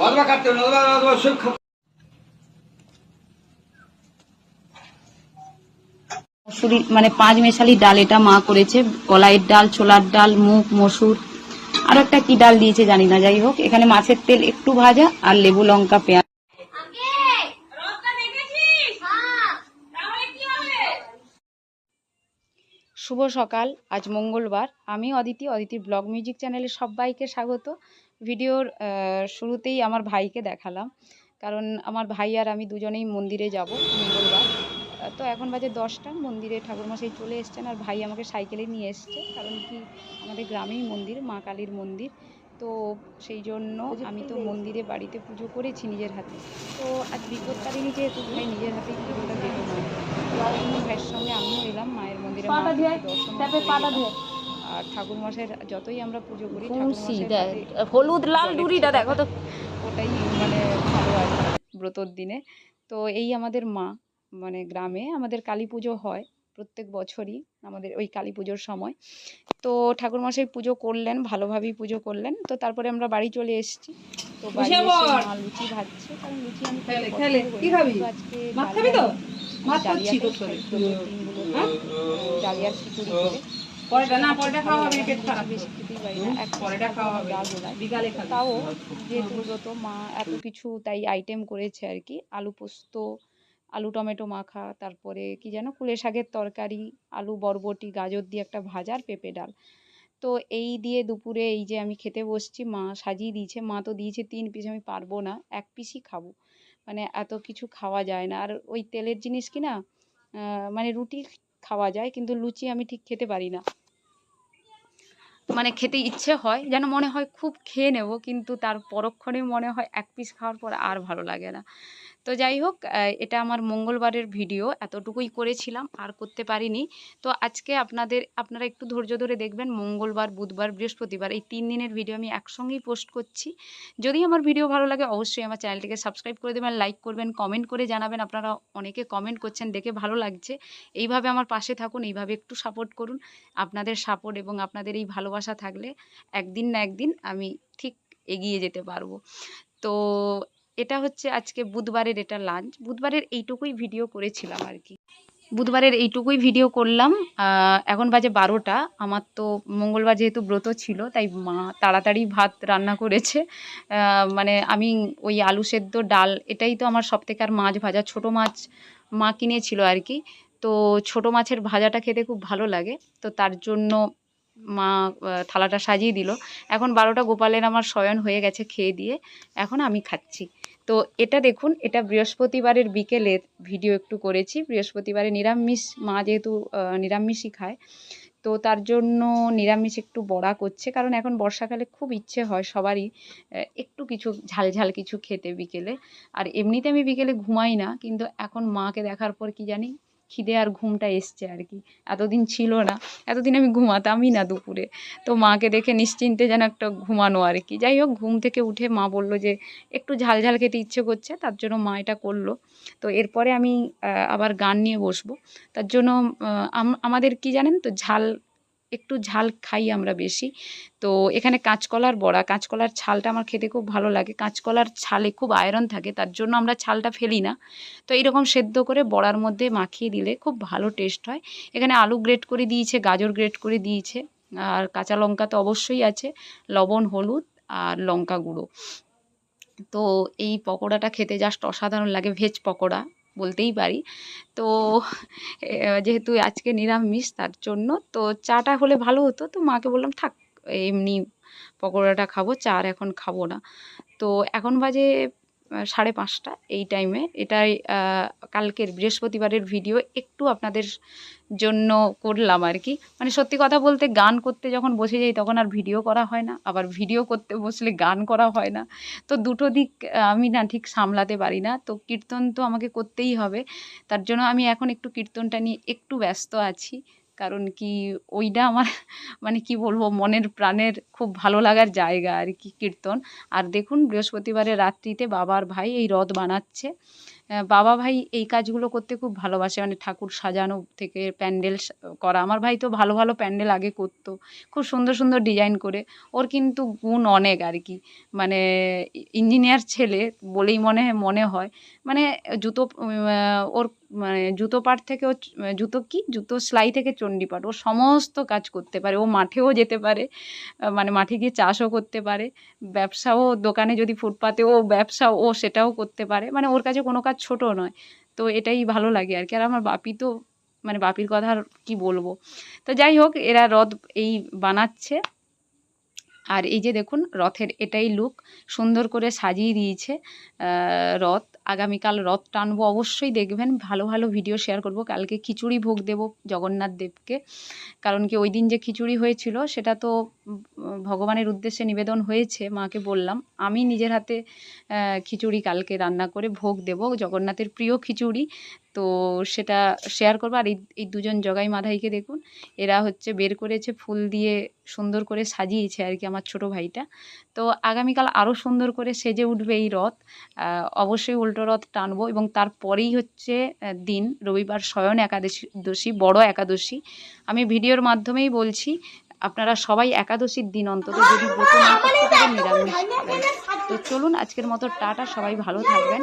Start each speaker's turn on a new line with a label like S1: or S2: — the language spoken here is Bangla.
S1: অথবা কাটতে অথবা অথবা সব
S2: মসুরি মানে পাঁচ মেশালি ডাল এটা মা করেছে কলাইয়ের ডাল ছোলার ডাল মুগ মসুর আর একটা কি ডাল দিয়েছে জানি না যাই হোক এখানে মাছের তেল একটু ভাজা আর লেবু লঙ্কা পেঁয়াজ। শুভ সকাল, আজ মঙ্গলবার। আমি অদিতি, অদিতির ব্লগ মিউজিক চ্যানেলে সবাইকে স্বাগত। ভিডিওর শুরুতেই আমার ভাইকে দেখালাম। কারণ আমার ভাই আর আমি দুজনেই মন্দিরে যাব মঙ্গলবার। তো এখন বাজে দশটা, মন্দিরে ঠাকুরমশাই চলে এসছেন আর ভাই আমাকে সাইকেলে নিয়ে এসছে। কারণ কি, আমাদের গ্রামেই মন্দির, মা কালীর মন্দির। তো সেই জন্য আমি তো মন্দিরে বাড়িতে পুজো করেছি নিজের হাতে। তো আজ বিপত্তারিণী যেহেতু ভাই নিজের হাতেই পুজোটা দেবো না। ভাইয়ের সঙ্গে আমিও এলাম মায়ের মন্দিরে দর্শন। আর ঠাকুর মশাইয়ের যতই আমরা পুজো করি হাতে
S3: হলুদ লাল ডুরিটা দেখো তো।
S2: ওটাই মানে ভালো আর কি ব্রতর দিনে। তো এই আমাদের মা মানে গ্রামে আমাদের কালী পুজো হয় প্রত্যেক বছরই আমাদের ওই কালী পুজোর সময়। তো ঠাকুরমশাই পুজো করলেন ভালোভাবেই পুজো করলেন। তো তারপরে আমরা বাড়ি চলে এসেছি। তো বাড়ি মা লুচি ভাজছে কারণ লুচি আমি করি। আজকে ডালিয়ার খিচুড়ি করে।
S3: বিকালে খাবে।
S2: তাও যেহেতু মা এত কিছু তাই আইটেম করেছে আর কি। আলু পোস্ত আলু টমেটো মাখা, তারপরে কি যেন কুলে শাকের তরকারি, আলু, বরবটি, গাজর দিয়ে একটা ভাজা আর পেঁপে ডাল। তো এই দিয়ে দুপুরে এই যে আমি খেতে বসছি, মা সাজিয়ে দিয়েছে, মা তো দিয়েছে তিন পিস, আমি পারব না, এক পিসই খাব। মানে এত কিছু খাওয়া যায় না। আর ওই তেলের জিনিস কি না মানে রুটি খাওয়া যায়, কিন্তু লুচি আমি ঠিক খেতে পারি না। মানে খেতে ইচ্ছে হয়, যেন মনে হয় খুব খেয়ে নেব, কিন্তু তার পরক্ষণে মনে হয় এক পিস খাওয়ার পর আর ভালো লাগে না। তো যাই হোক এটা আমার মঙ্গলবারের ভিডিও, এতটুকুই করেছিলাম, আর করতে পারিনি। তো আজকে আপনাদের, আপনারা একটু ধৈর্য ধরে দেখবেন, মঙ্গলবার, বুধবার, বৃহস্পতিবার, এই তিন দিনের ভিডিও আমি একসঙ্গেই পোস্ট করছি। যদি আমার ভিডিও ভালো লাগে, অবশ্যই আমার চ্যানেলটিকে সাবস্ক্রাইব করে দেবেন, লাইক করবেন, কমেন্ট করে জানাবেন, আপনারা অনেকে কমেন্ট করছেন দেখে ভালো লাগছে। এইভাবে আমার পাশে থাকুন, এইভাবে একটু সাপোর্ট করুন। আপনাদের সাপোর্ট এবং আপনাদের এই ভালোবাসা থাকলে একদিন না একদিন আমি ঠিক এগিয়ে যেতে পারব। তো এটা হচ্ছে আজকে বুধবারের এটা লাঞ্চ বুধবারের এইটুকুই ভিডিও করেছিলাম আর কি। বুধবারের এইটুকুই ভিডিও করলাম। এখন বাজে বারোটা। আমার তো মঙ্গলবার যেহেতু ব্রত ছিল, তাই মা তাড়াতাড়ি ভাত রান্না করেছে। মানে আমি ওই আলু সেদ্ধ, ডাল, এটাই তো আমার সব থেকে আর মাছ ভাজা। ছোটো মাছ মা কিনেছিল আর কি। তো ছোটো মাছের ভাজাটা খেতে খুব ভালো লাগে। তো তার জন্য মা থালাটা সাজিয়ে দিল। এখন বারোটা গোপালের আমার শয়ন হয়ে গেছে খেয়ে দিয়ে এখন আমি খাচ্ছি। তো এটা দেখুন, এটা বৃহস্পতিবারের বিকেলের ভিডিও একটু করেছি। বৃহস্পতিবারে নিরামিষ, মা যেহেতু নিরামিষই খায়। তো তার জন্য নিরামিষ একটু বড়া করছে, কারণ এখন বর্ষাকালে খুব ইচ্ছে হয় সবারই একটু কিছু ঝাল ঝাল কিছু খেতে বিকেলে। আর এমনিতে আমি বিকেলে ঘুমাই না, কিন্তু এখন মাকে দেখার পর কি জানি খিদে আর ঘুমটা এসছে আর কি। এতদিন ছিল না, এতদিন আমি ঘুমাতামই না দুপুরে। তো মাকে দেখে নিশ্চিন্তে যেন একটা ঘুমানো আর কি। যাই হোক, ঘুম থেকে উঠে মা বলল যে, একটু ঝাল ঝাল খেতে ইচ্ছে করছে, তার জন্য মা এটা করল। তো এরপরে আমি আবার গান নিয়ে বসবো। তার জন্য আমাদের কি জানেন তো, ঝাল একটু ঝাল খাই আমরা বেশি। তো এখানে কাঁচকলার বড়া, কাঁচকলার ছালটা আমার খেতে খুব ভালো লাগে। কাঁচকলার ছালে খুব আয়রন থাকে, তার জন্য আমরা ছালটা ফেলি না। তো এইরকম সেদ্ধ করে বড়ার মধ্যে মাখিয়ে দিলে খুব ভালো টেস্ট হয়। এখানে আলু গ্রেট করে দিয়েছে, গাজর গ্রেট করে দিয়েছে। আর কাঁচা লঙ্কা তো অবশ্যই আছে, লবণ, হলুদ আর লঙ্কা গুঁড়ো। তো এই পকোড়াটা খেতে জাস্ট অসাধারণ লাগে ভেজ পকোড়া। বলতেই পারি। তো যেহেতু আজকে নিরামিষ, তার জন্য তো চাটা হলে ভালো হতো। তো মাকে বললাম, থাক, এমনি পকোড়াটা খাব, চা আর এখন খাব না। তো এখন বাজে সাড়ে পাঁচটা এই টাইমে এটাই কালকের বৃহস্পতিবারের ভিডিও একটু আপনাদের জন্য করলাম আর কি। মানে সত্যি কথা বলতে গান করতে যখন বসে যাই তখন আর ভিডিও করা হয় না। আবার ভিডিও করতে বসলে গান করা হয় না। তো দুটো দিক আমি না ঠিক সামলাতে পারি না। তো কীর্তন তো আমাকে করতেই হবে। তার জন্য আমি এখন একটু কীর্তনটা নিয়ে একটু ব্যস্ত আছি। কারণ কি ওইটা আমার মানে কি বলব, মনের প্রাণের খুব ভালো লাগার জায়গা আর কি কীর্তন। আর দেখুন, বৃহস্পতিবারের রাত্রিতে বাবার ভাই এই রথ বানাচ্ছে। বাবা ভাই এই কাজগুলো করতে খুব ভালোবাসে মানে ঠাকুর সাজানো থেকে প্যান্ডেল করা। আমার ভাই তো ভালো ভালো প্যান্ডেল আগে করতো, খুব সুন্দর সুন্দর ডিজাইন করে। ওর কিন্তু গুণ অনেক আর কি। মানে ইঞ্জিনিয়ার ছেলে বলেই মনে মনে হয়। মানে জুতো ওর মানে জুতো পাট থেকে ও, জুতো কি? জুতো সেলাই থেকে চণ্ডীপাঠ ও সমস্ত কাজ করতে পারে। ও মাঠেও যেতে পারে। মানে মাঠে গিয়ে চাষও করতে পারে। ব্যবসাও দোকানে যদি ফুটপাতে ও ব্যবসা, ও সেটাও করতে পারে। মানে ওর কাছে কোনো কাজ ছোট নয়। তো এটাই ভালো লাগে আর কি। আর আমার বাপি তো মানে বাপির কথা আর কি বলব? তো যাই হোক, এরা রথ এই বানাচ্ছে। আর এই যে দেখুন, রথের এটাই লুক সুন্দর করে সাজিয়ে দিয়েছে রথ। আগামীকাল রথ টানবো অবশ্যই দেখবেন। ভালো ভালো ভিডিও শেয়ার করব। কালকে খিচুড়ি ভোগ দেব জগন্নাথ দেবকে। কারণ কি ওই দিন যে খিচুড়ি হয়েছিল, সেটা তো ভগবানের উদ্দেশ্যে নিবেদন হয়েছে, মাকে বললাম। আমি নিজের হাতে খিচুড়ি কালকে রান্না করে ভোগ দেব। জগন্নাথের প্রিয় খিচুড়ি। তো সেটা শেয়ার করব। আর এই এই দুজন জগাই মাধাইকে দেখুন এরা হচ্ছে বের করেছে ফুল দিয়ে সুন্দর করে সাজিয়েছে আর কি আমার ছোট ভাইটা। তো আগামীকাল আরও সুন্দর করে সেজে উঠবে এই রথ। অবশ্যই উল্টো রথ টানবো এবং তারপরেই হচ্ছে দিন রবিবার শয়ন একাদশী দশী বড় একাদশী। আমি ভিডিওর মাধ্যমেই বলছি আপনারা সবাই একাদশীর দিন অন্তত যদি ব্রত না করতে পারেন নিরামিষ খাবেন তো চলুন আজকের মতো টাটা সবাই ভালো থাকবেন।